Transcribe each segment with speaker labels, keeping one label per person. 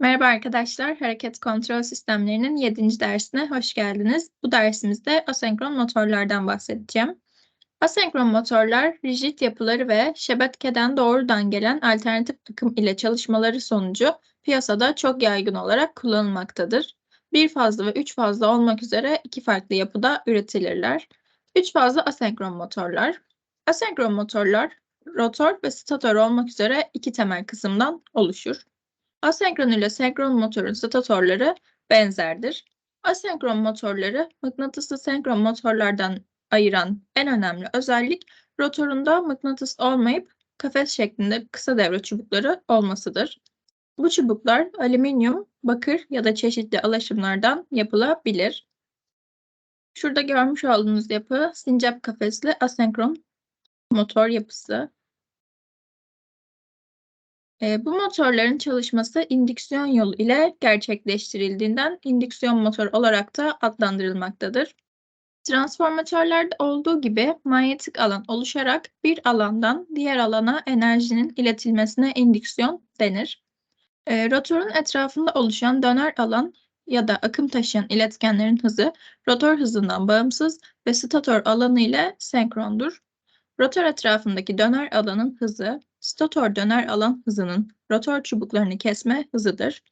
Speaker 1: Merhaba arkadaşlar, hareket kontrol sistemlerinin 7. dersine hoş geldiniz. Bu dersimizde asenkron motorlardan bahsedeceğim. Asenkron motorlar, rigid yapıları ve şebekeden doğrudan gelen alternatif akım ile çalışmaları sonucu piyasada çok yaygın olarak kullanılmaktadır. Bir fazla ve üç fazla olmak üzere iki farklı yapıda üretilirler. Üç fazla asenkron motorlar. Asenkron motorlar, rotor ve stator olmak üzere iki temel kısımdan oluşur. Asenkron ile senkron motorun statorları benzerdir. Asenkron motorları mıknatıslı senkron motorlardan ayıran en önemli özellik rotorunda mıknatıs olmayıp kafes şeklinde kısa devre çubukları olmasıdır. Bu çubuklar alüminyum, bakır ya da çeşitli alaşımlardan yapılabilir. Şurada görmüş olduğunuz yapı sincap kafesli asenkron motor yapısı. E, bu motorların çalışması indüksiyon yolu ile gerçekleştirildiğinden indüksiyon motor olarak da adlandırılmaktadır. Transformatörlerde olduğu gibi manyetik alan oluşarak bir alandan diğer alana enerjinin iletilmesine indüksiyon denir. E, rotorun etrafında oluşan döner alan ya da akım taşıyan iletkenlerin hızı rotor hızından bağımsız ve stator alanı ile senkrondur. Rotor etrafındaki döner alanın hızı, stator döner alan hızının rotor çubuklarını kesme hızıdır.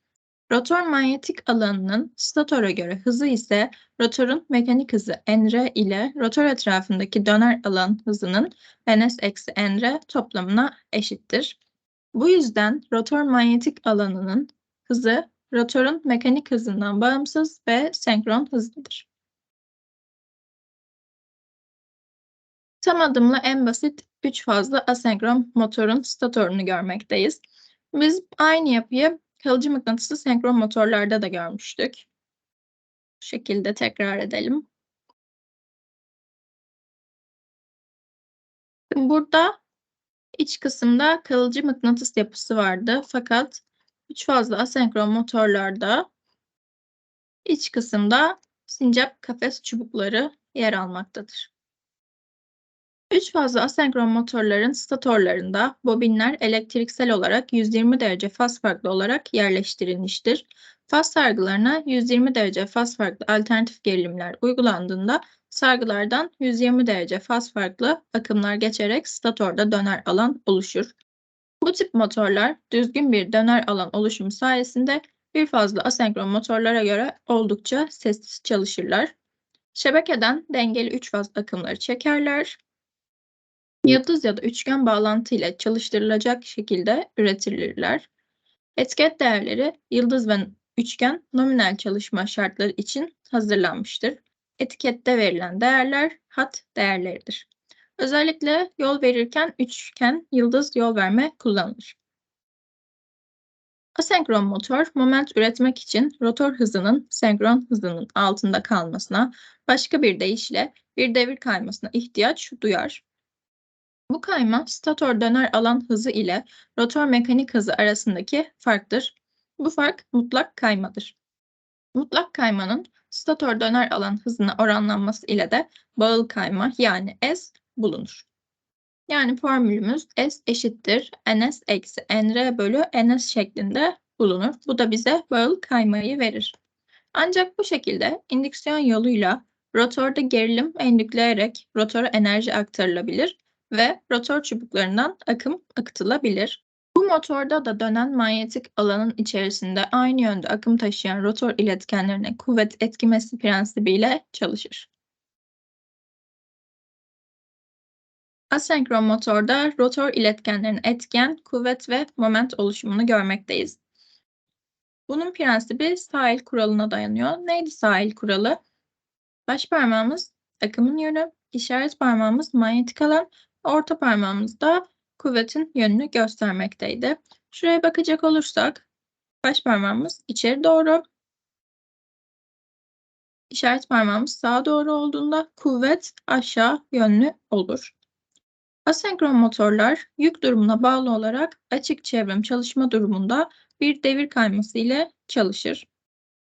Speaker 1: Rotor manyetik alanının statora göre hızı ise rotorun mekanik hızı nr ile rotor etrafındaki döner alan hızının ns eksi nr toplamına eşittir. Bu yüzden rotor manyetik alanının hızı rotorun mekanik hızından bağımsız ve senkron hızlıdır. Tam adımlı en basit 3 fazla asenkron motorun statorunu görmekteyiz. Biz aynı yapıyı kalıcı mıknatıslı senkron motorlarda da görmüştük. Bu şekilde tekrar edelim. Burada iç kısımda kalıcı mıknatıs yapısı vardı. Fakat 3 fazla asenkron motorlarda iç kısımda sincap kafes çubukları yer almaktadır. Üç fazla asenkron motorların statorlarında bobinler elektriksel olarak 120 derece faz farklı olarak yerleştirilmiştir. Faz sargılarına 120 derece faz farklı alternatif gerilimler uygulandığında sargılardan 120 derece faz farklı akımlar geçerek statorda döner alan oluşur. Bu tip motorlar düzgün bir döner alan oluşumu sayesinde bir fazla asenkron motorlara göre oldukça sessiz çalışırlar. Şebekeden dengeli 3 faz akımları çekerler. Yıldız ya da üçgen bağlantı ile çalıştırılacak şekilde üretilirler. Etiket değerleri yıldız ve üçgen nominal çalışma şartları için hazırlanmıştır. Etikette verilen değerler hat değerleridir. Özellikle yol verirken üçgen, yıldız yol verme kullanılır. Asenkron motor, moment üretmek için rotor hızının senkron hızının altında kalmasına, başka bir deyişle bir devir kaymasına ihtiyaç duyar. Bu kayma stator döner alan hızı ile rotor mekanik hızı arasındaki farktır. Bu fark mutlak kaymadır. Mutlak kaymanın stator döner alan hızına oranlanması ile de bağıl kayma yani S bulunur. Yani formülümüz S eşittir ns eksi nr bölü ns şeklinde bulunur. Bu da bize bağıl kaymayı verir. Ancak bu şekilde indüksiyon yoluyla rotorda gerilim endükleyerek rotora enerji aktarılabilir ve rotor çubuklarından akım akıtılabilir. Bu motorda da dönen manyetik alanın içerisinde aynı yönde akım taşıyan rotor iletkenlerine kuvvet etkimesi prensibiyle çalışır. Asenkron motorda rotor iletkenlerin etken, kuvvet ve moment oluşumunu görmekteyiz. Bunun prensibi sahil kuralına dayanıyor. Neydi sahil kuralı? Baş parmağımız akımın yönü, işaret parmağımız manyetik alan, orta parmağımızda kuvvetin yönünü göstermekteydi. Şuraya bakacak olursak baş parmağımız içeri doğru, işaret parmağımız sağa doğru olduğunda kuvvet aşağı yönlü olur. Asenkron motorlar yük durumuna bağlı olarak açık çevrim çalışma durumunda bir devir kayması ile çalışır.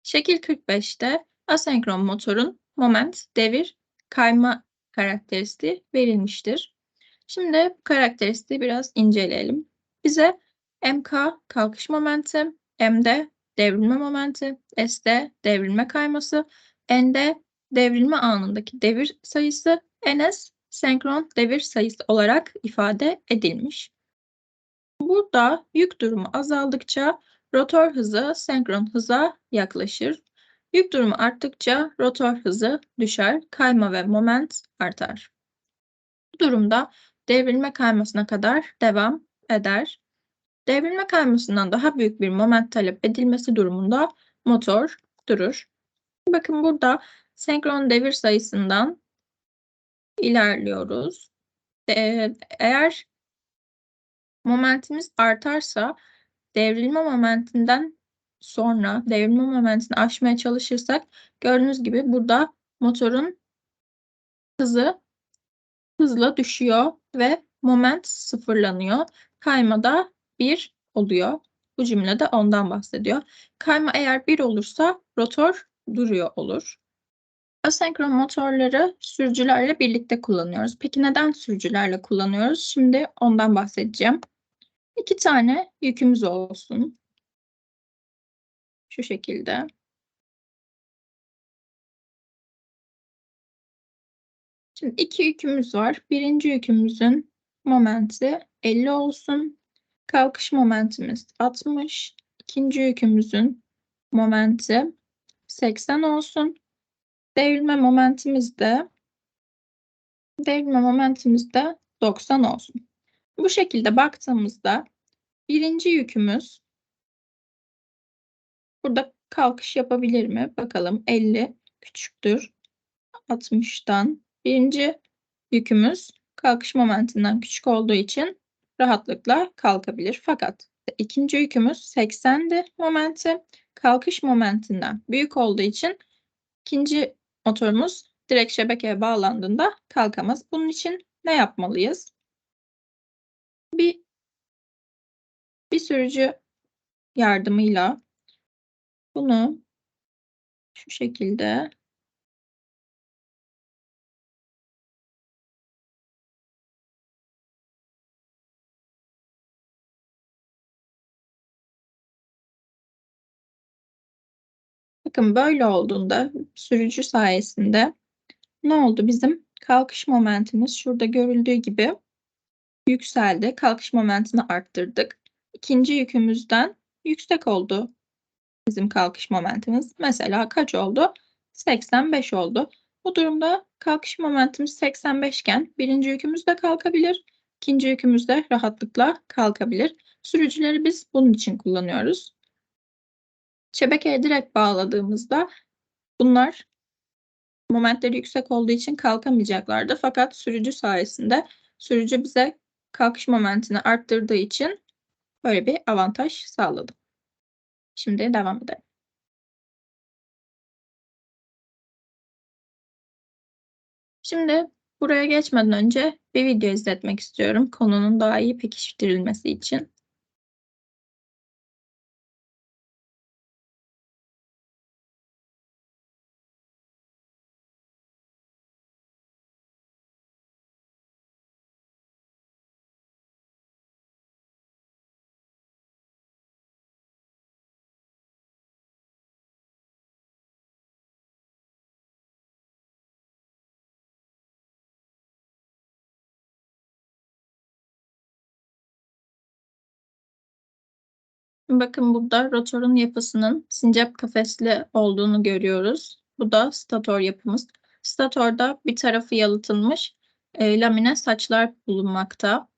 Speaker 1: Şekil 45'te asenkron motorun moment, devir, kayma karakteristiği verilmiştir. Şimdi bu karakteristiği biraz inceleyelim. Bize MK kalkış momenti, M'de devrilme momenti, S'de devrilme kayması, N'de devrilme anındaki devir sayısı, Ns senkron devir sayısı olarak ifade edilmiş. Burada yük durumu azaldıkça rotor hızı senkron hıza yaklaşır. Yük durumu arttıkça rotor hızı düşer, kayma ve moment artar. Bu durumda devrilme kaymasına kadar devam eder. Devrilme kaymasından daha büyük bir moment talep edilmesi durumunda motor durur. Bakın burada senkron devir sayısından ilerliyoruz. Ee, eğer momentimiz artarsa devrilme momentinden sonra devrilme momentini aşmaya çalışırsak gördüğünüz gibi burada motorun hızı hızla düşüyor ve moment sıfırlanıyor. Kaymada 1 oluyor. Bu cümlede ondan bahsediyor. Kayma eğer 1 olursa rotor duruyor olur. Asenkron motorları sürücülerle birlikte kullanıyoruz. Peki neden sürücülerle kullanıyoruz? Şimdi ondan bahsedeceğim. İki tane yükümüz olsun. Şu şekilde. Şimdi iki yükümüz var. Birinci yükümüzün momenti 50 olsun. Kalkış momentimiz 60. İkinci yükümüzün momenti 80 olsun. Devrilme momentimiz de devrilme momentimiz de 90 olsun. Bu şekilde baktığımızda birinci yükümüz burada kalkış yapabilir mi? Bakalım 50 küçüktür 60'tan. Birinci yükümüz kalkış momentinden küçük olduğu için rahatlıkla kalkabilir. Fakat ikinci yükümüz 80'di momenti. Kalkış momentinden büyük olduğu için ikinci motorumuz direkt şebekeye bağlandığında kalkamaz. Bunun için ne yapmalıyız? Bir bir sürücü yardımıyla bunu şu şekilde Bakın böyle olduğunda sürücü sayesinde ne oldu? Bizim kalkış momentimiz şurada görüldüğü gibi yükseldi. Kalkış momentini arttırdık. İkinci yükümüzden yüksek oldu bizim kalkış momentimiz. Mesela kaç oldu? 85 oldu. Bu durumda kalkış momentimiz 85 iken birinci yükümüz de kalkabilir. ikinci yükümüz de rahatlıkla kalkabilir. Sürücüleri biz bunun için kullanıyoruz. Şebekeye direkt bağladığımızda bunlar momentleri yüksek olduğu için kalkamayacaklardı. Fakat sürücü sayesinde sürücü bize kalkış momentini arttırdığı için böyle bir avantaj sağladı. Şimdi devam edelim. Şimdi buraya geçmeden önce bir video izletmek istiyorum konunun daha iyi pekiştirilmesi için. Bakın burada rotorun yapısının sincap kafesli olduğunu görüyoruz. Bu da stator yapımız. Statorda bir tarafı yalıtılmış e, lamine saçlar bulunmakta.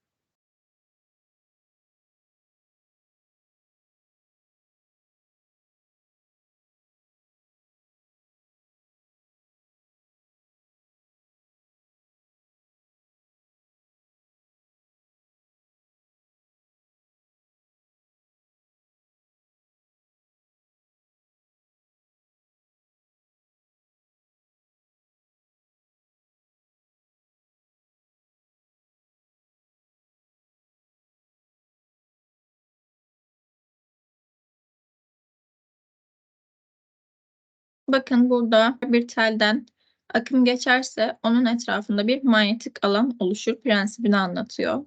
Speaker 1: Bakın burada bir telden akım geçerse onun etrafında bir manyetik alan oluşur prensibini anlatıyor.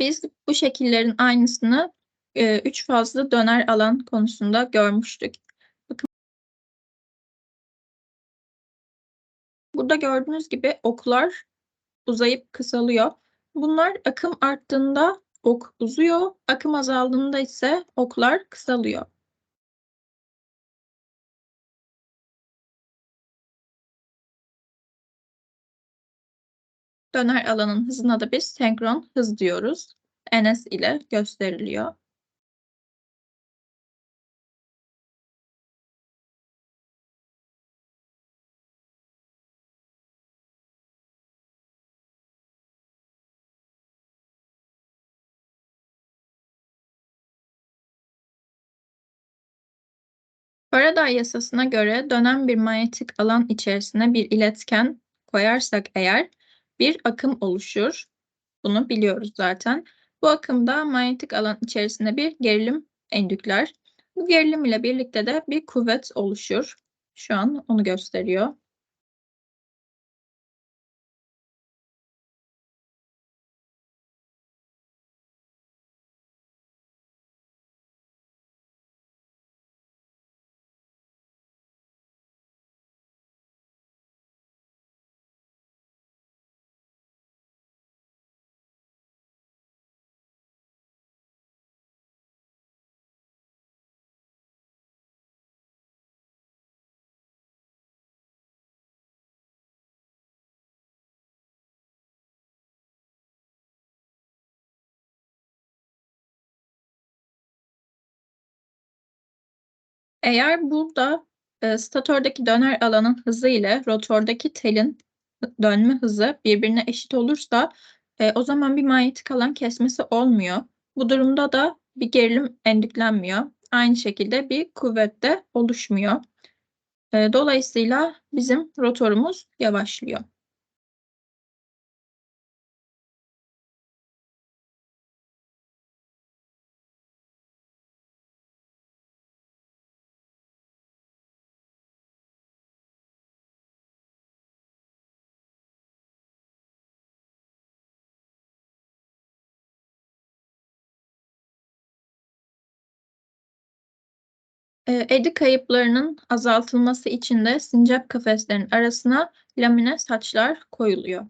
Speaker 1: Biz bu şekillerin aynısını e, üç fazlı döner alan konusunda görmüştük. Bakın. Burada gördüğünüz gibi oklar uzayıp kısalıyor. Bunlar akım arttığında ok uzuyor, akım azaldığında ise oklar kısalıyor. Döner alanın hızına da biz senkron hız diyoruz. ns ile gösteriliyor. Faraday yasasına göre dönen bir manyetik alan içerisine bir iletken koyarsak eğer bir akım oluşur. Bunu biliyoruz zaten. Bu akımda manyetik alan içerisinde bir gerilim endükler. Bu gerilim ile birlikte de bir kuvvet oluşur. Şu an onu gösteriyor. Eğer burada e, statordaki döner alanın hızı ile rotordaki telin dönme hızı birbirine eşit olursa e, o zaman bir manyetik alan kesmesi olmuyor. Bu durumda da bir gerilim endüklenmiyor. Aynı şekilde bir kuvvet de oluşmuyor. E, dolayısıyla bizim rotorumuz yavaşlıyor. Edi kayıplarının azaltılması için de sincap kafeslerin arasına lamine saçlar koyuluyor.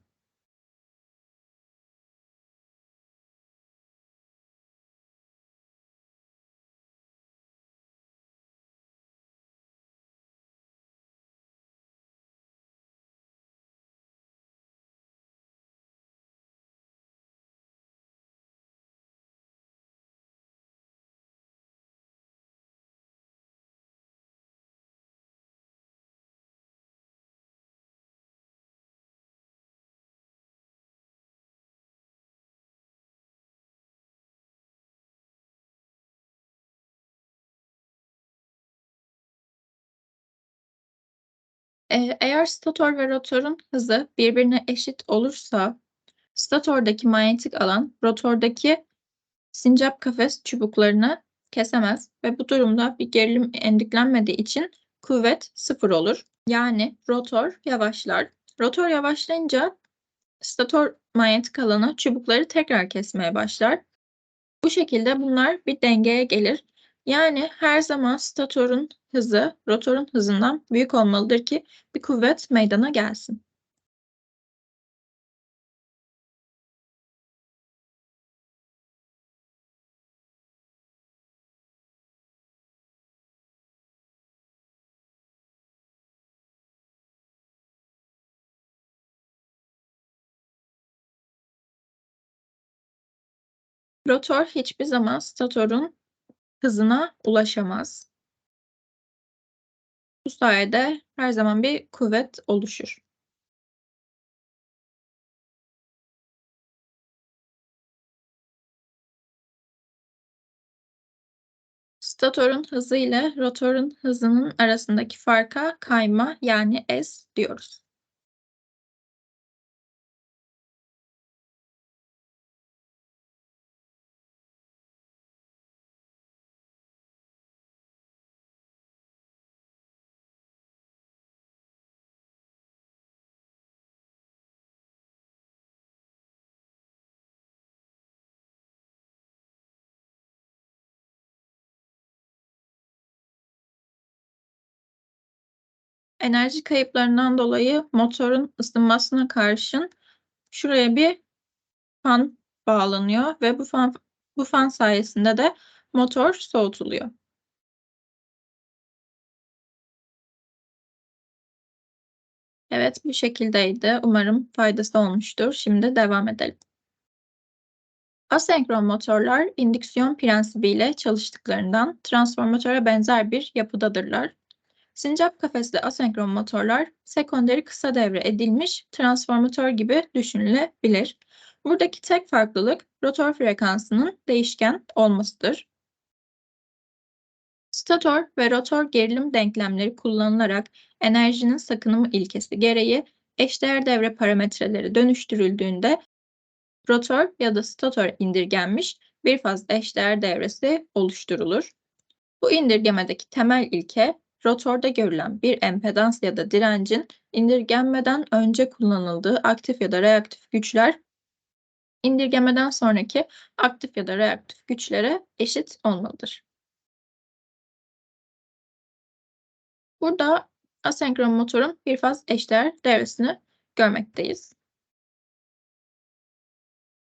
Speaker 1: Eğer stator ve rotorun hızı birbirine eşit olursa statordaki manyetik alan rotordaki sincap kafes çubuklarını kesemez ve bu durumda bir gerilim endüklenmediği için kuvvet sıfır olur. Yani rotor yavaşlar. Rotor yavaşlayınca stator manyetik alanı çubukları tekrar kesmeye başlar. Bu şekilde bunlar bir dengeye gelir. Yani her zaman statorun hızı rotorun hızından büyük olmalıdır ki bir kuvvet meydana gelsin. Rotor hiçbir zaman statorun hızına ulaşamaz. Bu sayede her zaman bir kuvvet oluşur. Statorun hızı ile rotorun hızının arasındaki farka kayma yani S diyoruz. Enerji kayıplarından dolayı motorun ısınmasına karşın şuraya bir fan bağlanıyor ve bu fan bu fan sayesinde de motor soğutuluyor. Evet, bu şekildeydi. Umarım faydası olmuştur. Şimdi devam edelim. Asenkron motorlar indüksiyon prensibiyle çalıştıklarından transformatöre benzer bir yapıdadırlar. Sincap kafesli asenkron motorlar sekonderi kısa devre edilmiş transformatör gibi düşünülebilir. Buradaki tek farklılık rotor frekansının değişken olmasıdır. Stator ve rotor gerilim denklemleri kullanılarak enerjinin sakınımı ilkesi gereği eşdeğer devre parametreleri dönüştürüldüğünde rotor ya da stator indirgenmiş bir faz eşdeğer devresi oluşturulur. Bu indirgemedeki temel ilke rotorda görülen bir empedans ya da direncin indirgenmeden önce kullanıldığı aktif ya da reaktif güçler indirgemeden sonraki aktif ya da reaktif güçlere eşit olmalıdır. Burada asenkron motorun bir faz eşdeğer devresini görmekteyiz.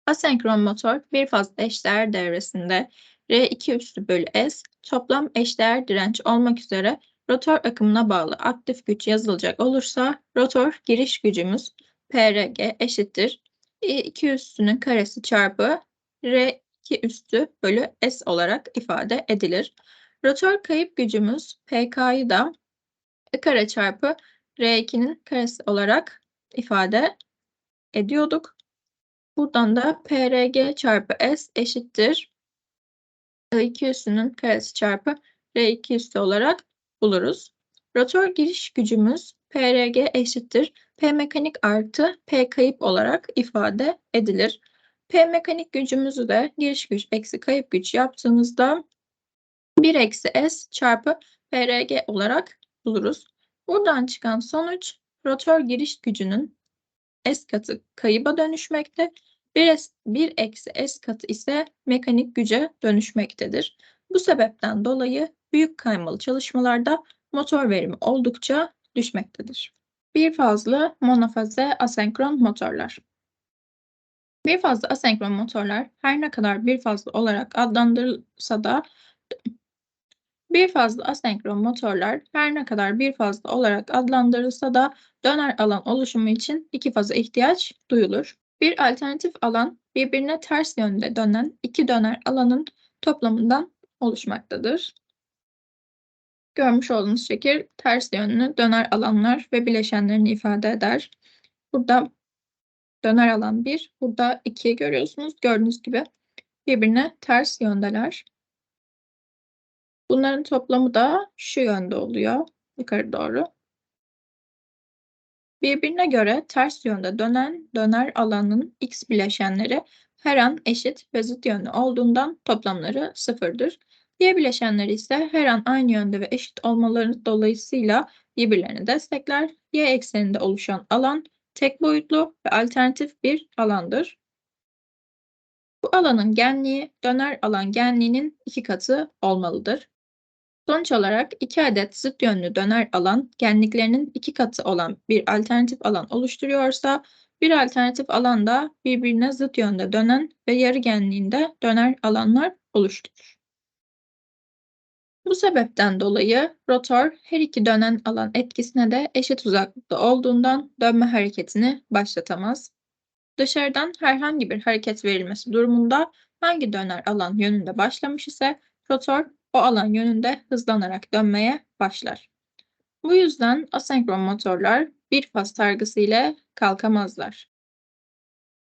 Speaker 1: Asenkron motor bir faz eşdeğer devresinde R2 üstü bölü S toplam eşdeğer direnç olmak üzere rotor akımına bağlı aktif güç yazılacak olursa rotor giriş gücümüz PRG eşittir. I2 üstünün karesi çarpı R2 üstü bölü S olarak ifade edilir. Rotor kayıp gücümüz PK'yı da kare çarpı R2'nin karesi olarak ifade ediyorduk. Buradan da PRG çarpı S eşittir. I2 üstünün karesi çarpı R2 üstü olarak buluruz. Rotor giriş gücümüz PRG eşittir. P mekanik artı P kayıp olarak ifade edilir. P mekanik gücümüzü de giriş güç eksi kayıp güç yaptığımızda 1 eksi S çarpı PRG olarak buluruz. Buradan çıkan sonuç rotor giriş gücünün S katı kayıba dönüşmekte. 1, S, 1 eksi S katı ise mekanik güce dönüşmektedir. Bu sebepten dolayı büyük kaymalı çalışmalarda motor verimi oldukça düşmektedir. Bir fazla monofaze asenkron motorlar. Bir fazla asenkron motorlar her ne kadar bir fazla olarak adlandırılsa da bir fazla asenkron motorlar her ne kadar bir fazla olarak adlandırılsa da döner alan oluşumu için iki faza ihtiyaç duyulur. Bir alternatif alan birbirine ters yönde dönen iki döner alanın toplamından oluşmaktadır. Görmüş olduğunuz şekil ters yönlü döner alanlar ve bileşenlerini ifade eder. Burada döner alan 1, burada 2'yi görüyorsunuz. Gördüğünüz gibi birbirine ters yöndeler. Bunların toplamı da şu yönde oluyor. Yukarı doğru. Birbirine göre ters yönde dönen döner alanın x bileşenleri her an eşit ve zıt yönlü olduğundan toplamları sıfırdır. Y bileşenleri ise her an aynı yönde ve eşit olmaları dolayısıyla birbirlerini destekler. Y ekseninde oluşan alan tek boyutlu ve alternatif bir alandır. Bu alanın genliği döner alan genliğinin iki katı olmalıdır. Sonuç olarak iki adet zıt yönlü döner alan genliklerinin iki katı olan bir alternatif alan oluşturuyorsa bir alternatif alanda birbirine zıt yönde dönen ve yarı genliğinde döner alanlar oluşturur. Bu sebepten dolayı rotor her iki dönen alan etkisine de eşit uzaklıkta olduğundan dönme hareketini başlatamaz. Dışarıdan herhangi bir hareket verilmesi durumunda hangi döner alan yönünde başlamış ise rotor o alan yönünde hızlanarak dönmeye başlar. Bu yüzden asenkron motorlar bir faz sargısı ile kalkamazlar.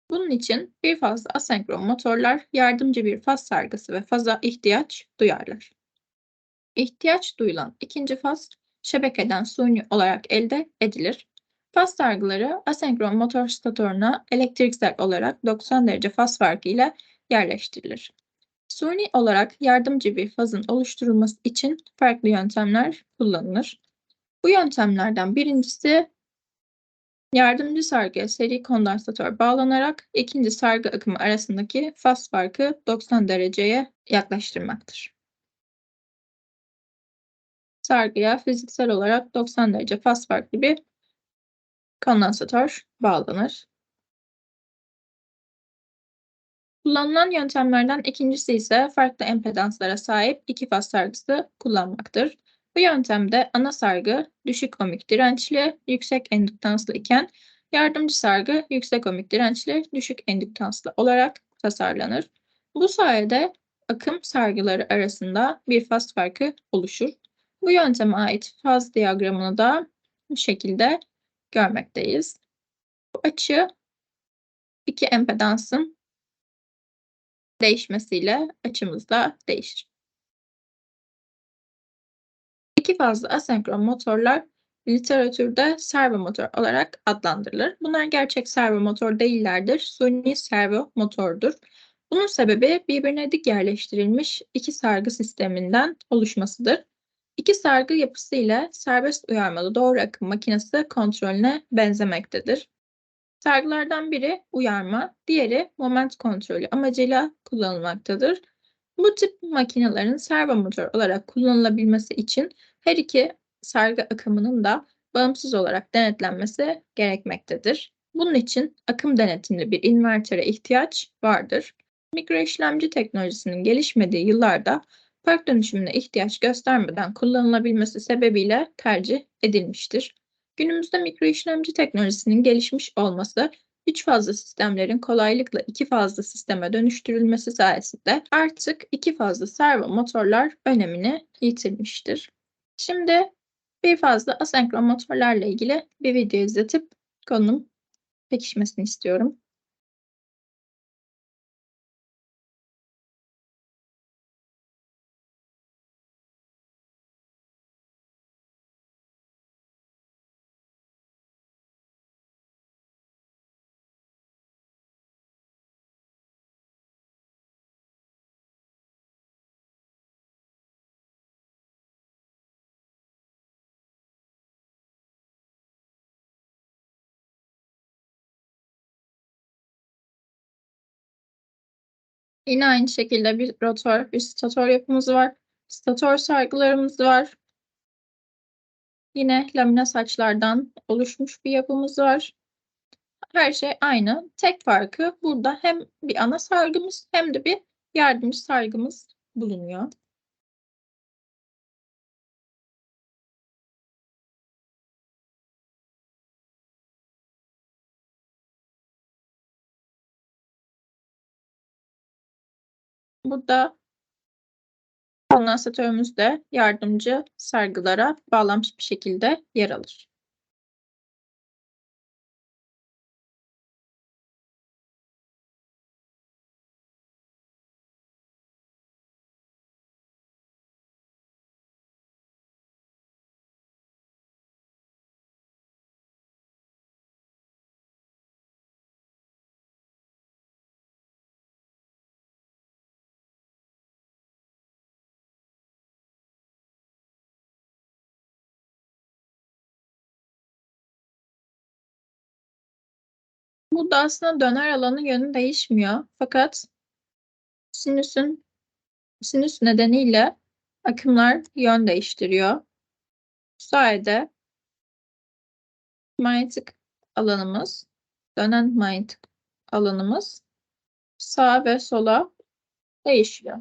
Speaker 1: Bunun için bir fazla asenkron motorlar yardımcı bir faz sargısı ve faza ihtiyaç duyarlar. İhtiyaç duyulan ikinci faz şebekeden suni olarak elde edilir. Faz sargıları asenkron motor statoruna elektriksel olarak 90 derece faz farkı ile yerleştirilir. Suni olarak yardımcı bir fazın oluşturulması için farklı yöntemler kullanılır. Bu yöntemlerden birincisi yardımcı sargıya seri kondansatör bağlanarak ikinci sargı akımı arasındaki faz farkı 90 dereceye yaklaştırmaktır. Sargıya fiziksel olarak 90 derece faz farklı bir kondansatör bağlanır. Kullanılan yöntemlerden ikincisi ise farklı empedanslara sahip iki faz sargısı kullanmaktır. Bu yöntemde ana sargı düşük ohmik dirençli, yüksek endüktanslı iken yardımcı sargı yüksek ohmik dirençli, düşük endüktanslı olarak tasarlanır. Bu sayede akım sargıları arasında bir faz farkı oluşur. Bu yönteme ait faz diyagramını da bu şekilde görmekteyiz. Bu açı iki empedansın değişmesiyle açımız da değişir. İki fazlı asenkron motorlar literatürde servo motor olarak adlandırılır. Bunlar gerçek servo motor değillerdir. Suni servo motordur. Bunun sebebi birbirine dik yerleştirilmiş iki sargı sisteminden oluşmasıdır. İki sargı yapısı ile serbest uyarmalı doğru akım makinesi kontrolüne benzemektedir. Sargılardan biri uyarma, diğeri moment kontrolü amacıyla kullanılmaktadır. Bu tip makinelerin servo motor olarak kullanılabilmesi için her iki sargı akımının da bağımsız olarak denetlenmesi gerekmektedir. Bunun için akım denetimli bir invertere ihtiyaç vardır. Mikro işlemci teknolojisinin gelişmediği yıllarda park dönüşümüne ihtiyaç göstermeden kullanılabilmesi sebebiyle tercih edilmiştir. Günümüzde mikro işlemci teknolojisinin gelişmiş olması üç fazlı sistemlerin kolaylıkla iki fazlı sisteme dönüştürülmesi sayesinde artık iki fazlı servo motorlar önemini yitirmiştir. Şimdi bir fazla asenkron motorlarla ilgili bir video izletip konunun pekişmesini istiyorum. Yine aynı şekilde bir rotor, bir stator yapımız var. Stator sargılarımız var. Yine lamina saçlardan oluşmuş bir yapımız var. Her şey aynı. Tek farkı burada hem bir ana sargımız hem de bir yardımcı sargımız bulunuyor. Burada kondansatörümüz de yardımcı sargılara bağlanmış bir şekilde yer alır. Burada aslında döner alanı yönü değişmiyor. Fakat sinüsün sinüs nedeniyle akımlar yön değiştiriyor. Bu sayede manyetik alanımız, dönen manyetik alanımız sağa ve sola değişiyor.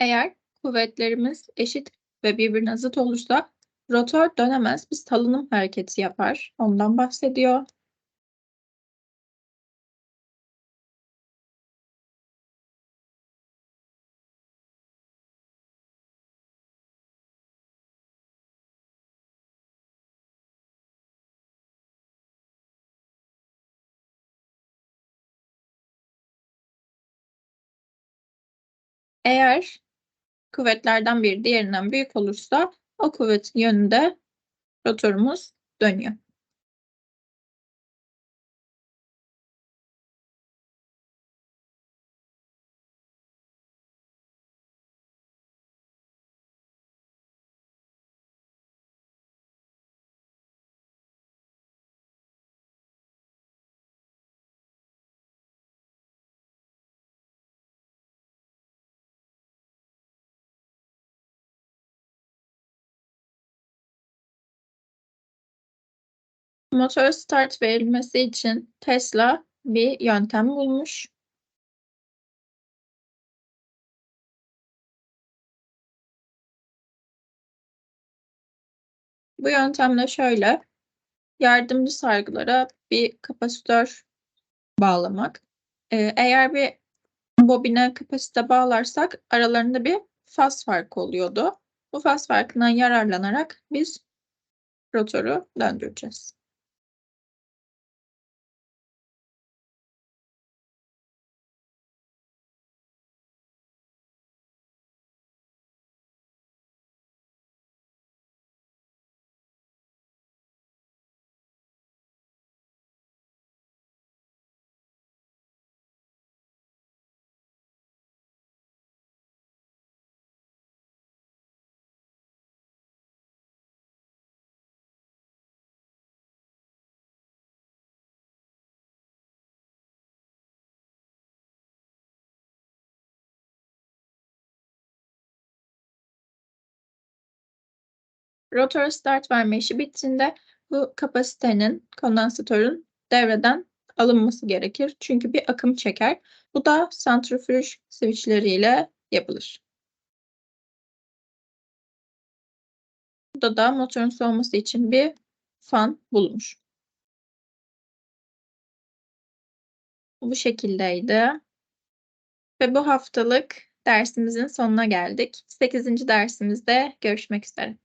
Speaker 1: Eğer kuvvetlerimiz eşit ve birbirine zıt olursa rotor dönemez, bir salınım hareketi yapar. Ondan bahsediyor. Eğer kuvvetlerden biri diğerinden büyük olursa o kuvvetin yönünde rotorumuz dönüyor. Motora start verilmesi için Tesla bir yöntem bulmuş. Bu yöntemle şöyle, yardımcı sargılara bir kapasitör bağlamak. Ee, eğer bir bobine kapasite bağlarsak aralarında bir faz farkı oluyordu. Bu faz farkından yararlanarak biz rotoru döndüreceğiz. Rotor start verme işi bittiğinde bu kapasitenin, kondansatörün devreden alınması gerekir. Çünkü bir akım çeker. Bu da santrifüj switchleriyle yapılır. Burada da motorun soğuması için bir fan bulunmuş. Bu şekildeydi. Ve bu haftalık dersimizin sonuna geldik. 8. dersimizde görüşmek üzere.